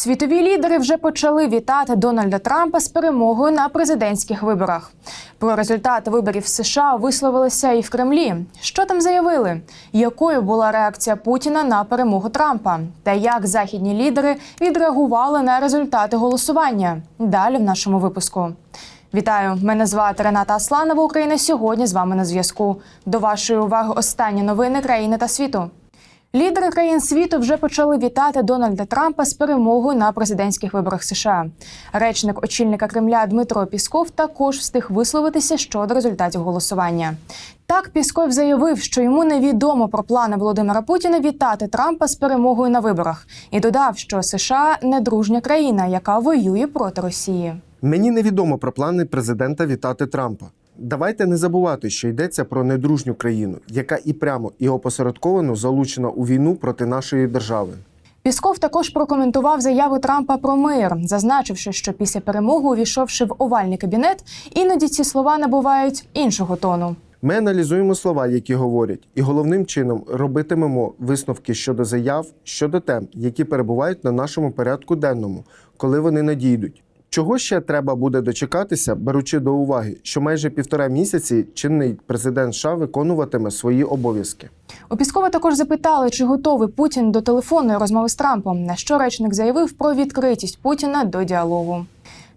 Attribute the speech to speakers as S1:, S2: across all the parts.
S1: Світові лідери вже почали вітати Дональда Трампа з перемогою на президентських виборах. Про результати виборів в США висловилися і в Кремлі. Що там заявили? Якою була реакція Путіна на перемогу Трампа? Та як західні лідери відреагували на результати голосування? Далі в нашому випуску. Вітаю! Мене звати Рената Асланова. Україна сьогодні з вами на зв'язку. До вашої уваги останні новини країни та світу. Лідери країн світу вже почали вітати Дональда Трампа з перемогою на президентських виборах США. Речник очільника Кремля Дмитро Пісков також встиг висловитися щодо результатів голосування. Так, Пісков заявив, що йому невідомо про плани Володимира Путіна вітати Трампа з перемогою на виборах, і додав, що США не дружня країна, яка воює проти Росії.
S2: Мені невідомо про плани президента вітати Трампа. Давайте не забувати, що йдеться про недружню країну, яка і прямо і опосередковано залучена у війну проти нашої держави.
S1: Пісков також прокоментував заяву Трампа про мир, зазначивши, що після перемоги, увійшовши в овальний кабінет, іноді ці слова набувають іншого тону.
S2: Ми аналізуємо слова, які говорять, і головним чином робитимемо висновки щодо заяв, щодо тем, які перебувають на нашому порядку денному, коли вони надійдуть. Чого ще треба буде дочекатися, беручи до уваги, що майже півтора місяці чинний президент США виконуватиме свої обов'язки.
S1: У Піскова також запитали, чи готовий Путін до телефонної розмови з Трампом. На що речник заявив про відкритість Путіна до діалогу.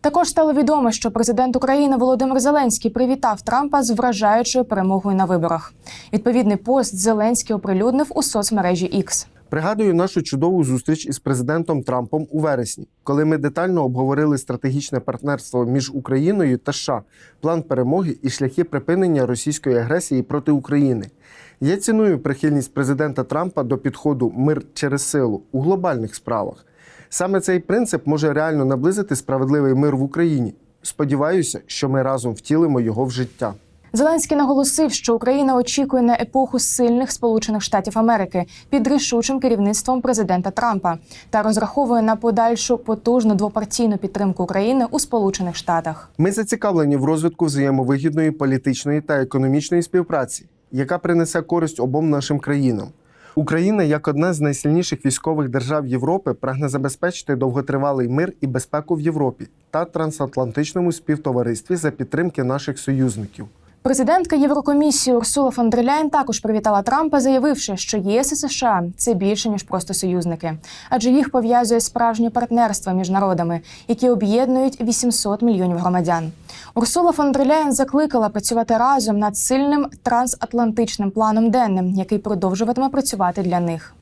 S1: Також стало відомо, що президент України Володимир Зеленський привітав Трампа з вражаючою перемогою на виборах. Відповідний пост Зеленський оприлюднив у соцмережі X.
S2: Пригадую нашу чудову зустріч із президентом Трампом у вересні, коли ми детально обговорили стратегічне партнерство між Україною та США, план перемоги і шляхи припинення російської агресії проти України. Я ціную прихильність президента Трампа до підходу мир через силу у глобальних справах. Саме цей принцип може реально наблизити справедливий мир в Україні. Сподіваюся, що ми разом втілимо його в життя.
S1: Зеленський наголосив, що Україна очікує на епоху сильних Сполучених Штатів Америки під рішучим керівництвом президента Трампа та розраховує на подальшу потужну двопартійну підтримку України у Сполучених Штатах.
S2: Ми зацікавлені в розвитку взаємовигідної політичної та економічної співпраці, яка принесе користь обом нашим країнам. Україна, як одна з найсильніших військових держав Європи, прагне забезпечити довготривалий мир і безпеку в Європі та трансатлантичному співтоваристві за підтримки наших союзників.
S1: Президентка Єврокомісії Урсула фон дер Ляйн також привітала Трампа, заявивши, що ЄС і США це більше ніж просто союзники, адже їх пов'язує справжнє партнерство між народами, які об'єднують 800 мільйонів громадян. Урсула фон дер Ляйн закликала працювати разом над сильним трансатлантичним планом денним, який продовжуватиме працювати для них.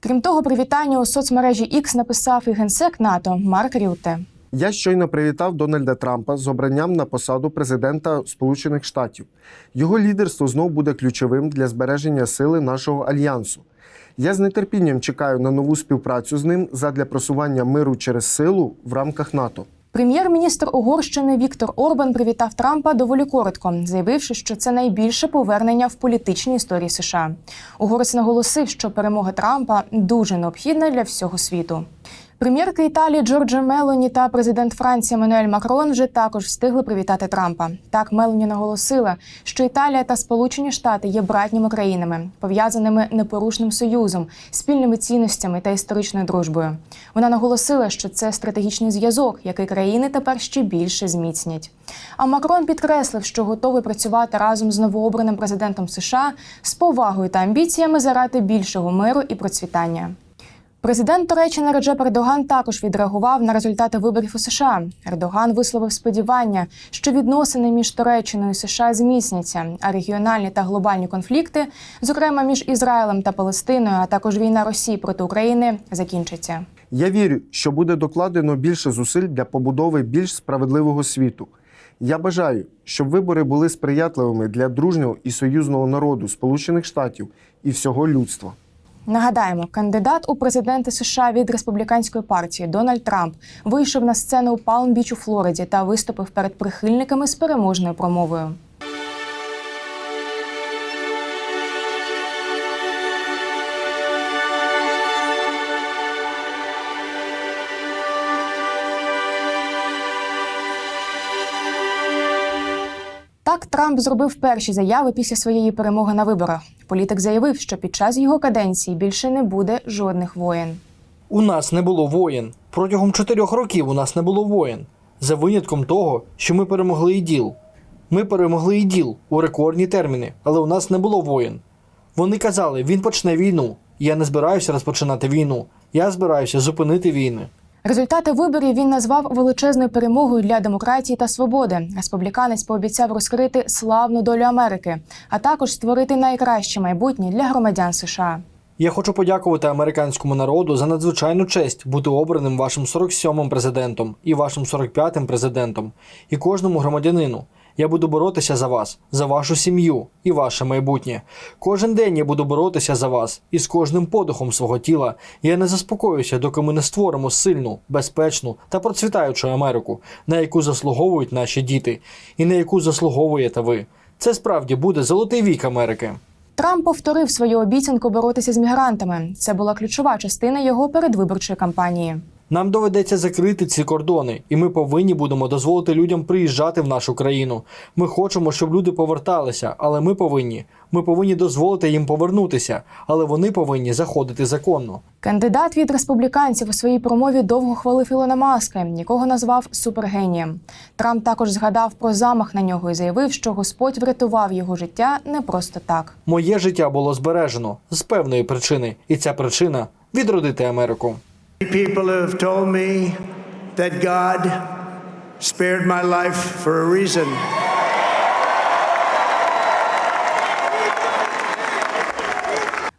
S1: Крім того, привітання у соцмережі X написав і генсек НАТО Марк Рютте.
S2: Я щойно привітав Дональда Трампа з обранням на посаду президента Сполучених Штатів. Його лідерство знов буде ключовим для збереження сили нашого альянсу. Я з нетерпінням чекаю на нову співпрацю з ним задля просування миру через силу в рамках НАТО.
S1: Прем'єр-міністр Угорщини Віктор Орбан привітав Трампа доволі коротко, заявивши, що це найбільше повернення в політичній історії США. Угорець наголосив, що перемога Трампа дуже необхідна для всього світу. Прем'єрка Італії Джорджа Мелоні та президент Франції Еммануель Макрон вже також встигли привітати Трампа. Так Мелоні наголосила, що Італія та Сполучені Штати є братніми країнами, пов'язаними непорушним союзом, спільними цінностями та історичною дружбою. Вона наголосила, що це стратегічний зв'язок, який країни тепер ще більше зміцнять. А Макрон підкреслив, що готовий працювати разом з новообраним президентом США з повагою та амбіціями заради більшого миру і процвітання. Президент Туреччини Реджеп Ердоган також відреагував на результати виборів у США. Ердоган висловив сподівання, що відносини між Туреччиною і США зміцняться, а регіональні та глобальні конфлікти, зокрема між Ізраїлем та Палестиною, а також війна Росії проти України, закінчаться.
S2: Я вірю, що буде докладено більше зусиль для побудови більш справедливого світу. Я бажаю, щоб вибори були сприятливими для дружнього і союзного народу Сполучених Штатів і всього людства.
S1: Нагадаємо, кандидат у президенти США від республіканської партії Дональд Трамп вийшов на сцену у Палм-Біч у Флориді та виступив перед прихильниками з переможною промовою. Так Трамп зробив перші заяви після своєї перемоги на виборах. Політик заявив, що під час його каденції більше не буде жодних воєн.
S3: У нас не було воєн. Протягом чотирьох років у нас не було воєн. За винятком того, що ми перемогли іділ. Ми перемогли іділ у рекордні терміни, але у нас не було воєн. Вони казали, він почне війну. Я не збираюся розпочинати війну. Я збираюся зупинити війни.
S1: Результати виборів він назвав величезною перемогою для демократії та свободи. Республіканець пообіцяв розкрити славну долю Америки, а також створити найкраще майбутнє для громадян США.
S3: Я хочу подякувати американському народу за надзвичайну честь бути обраним вашим 47-м президентом і вашим 45-м президентом, і кожному громадянину. Я буду боротися за вас, за вашу сім'ю і ваше майбутнє. Кожен день я буду боротися за вас, і з кожним подихом свого тіла я не заспокоюся, доки ми не створимо сильну, безпечну та процвітаючу Америку, на яку заслуговують наші діти, і на яку заслуговуєте ви. Це справді буде золотий вік Америки.
S1: Трамп повторив свою обіцянку боротися з мігрантами. Це була ключова частина його передвиборчої кампанії.
S3: Нам доведеться закрити ці кордони, і ми повинні будемо дозволити людям приїжджати в нашу країну. Ми хочемо, щоб люди поверталися, але ми повинні. Ми повинні дозволити їм повернутися, але вони повинні заходити законно.
S1: Кандидат від республіканців у своїй промові довго хвалив Ілона Маска, якого назвав супергенієм. Трамп також згадав про замах на нього і заявив, що Господь врятував його життя не просто так.
S3: Моє життя було збережено з певної причини, і ця причина відродити Америку.
S4: People have told me that God spared my life for a reason.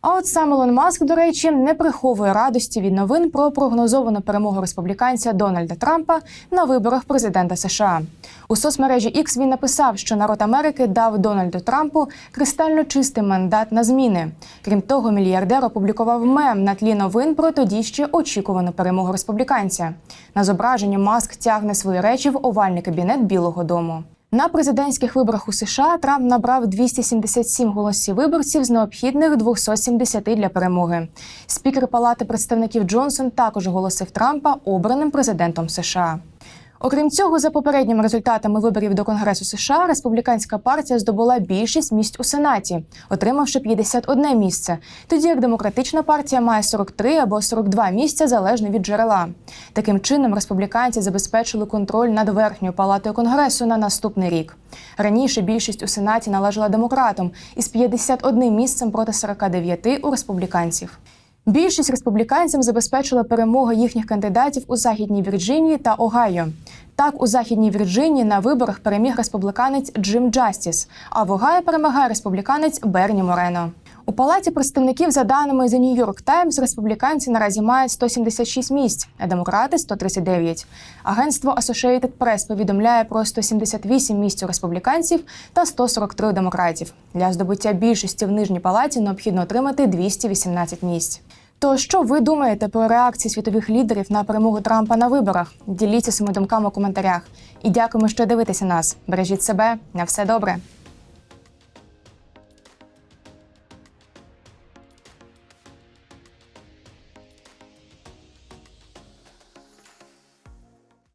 S1: А от сам Ілон Маск, до речі, не приховує радості від новин про прогнозовану перемогу республіканця Дональда Трампа на виборах президента США. У соцмережі X він написав, що народ Америки дав Дональду Трампу кристально чистий мандат на зміни. Крім того, мільярдер опублікував мем на тлі новин про тоді ще очікувану перемогу республіканця. На зображенні Маск тягне свої речі в овальний кабінет Білого Дому. На президентських виборах у США Трамп набрав 277 голосів виборців з необхідних 270 для перемоги. Спікер Палати представників Джонсон також оголосив Трампа обраним президентом США. Окрім цього, за попередніми результатами виборів до Конгресу США, республіканська партія здобула більшість місць у Сенаті, отримавши 51 місце, тоді як демократична партія має 43 або 42 місця залежно від джерела. Таким чином, республіканці забезпечили контроль над верхньою палатою конгресу на наступний рік. Раніше більшість у сенаті належала демократам із 51 місцем проти 49 у республіканців. Більшість республіканцям забезпечила перемогу їхніх кандидатів у Західній Вірджинії та Огайо. Так, у Західній Вірджинії на виборах переміг республіканець Джим Джастіс, а в Огайо перемагає республіканець Берні Морено. У палаті представників, за даними The New York Times, республіканці наразі мають 176 місць, а демократи 139. Агентство Associated Press повідомляє про 178 місць у республіканців та 143 у демократів. Для здобуття більшості в нижній палаті необхідно отримати 218 місць. То що ви думаєте про реакції світових лідерів на перемогу Трампа на виборах? Діліться своїми думками у коментарях. І дякуємо, що дивитеся нас. Бережіть себе на все добре.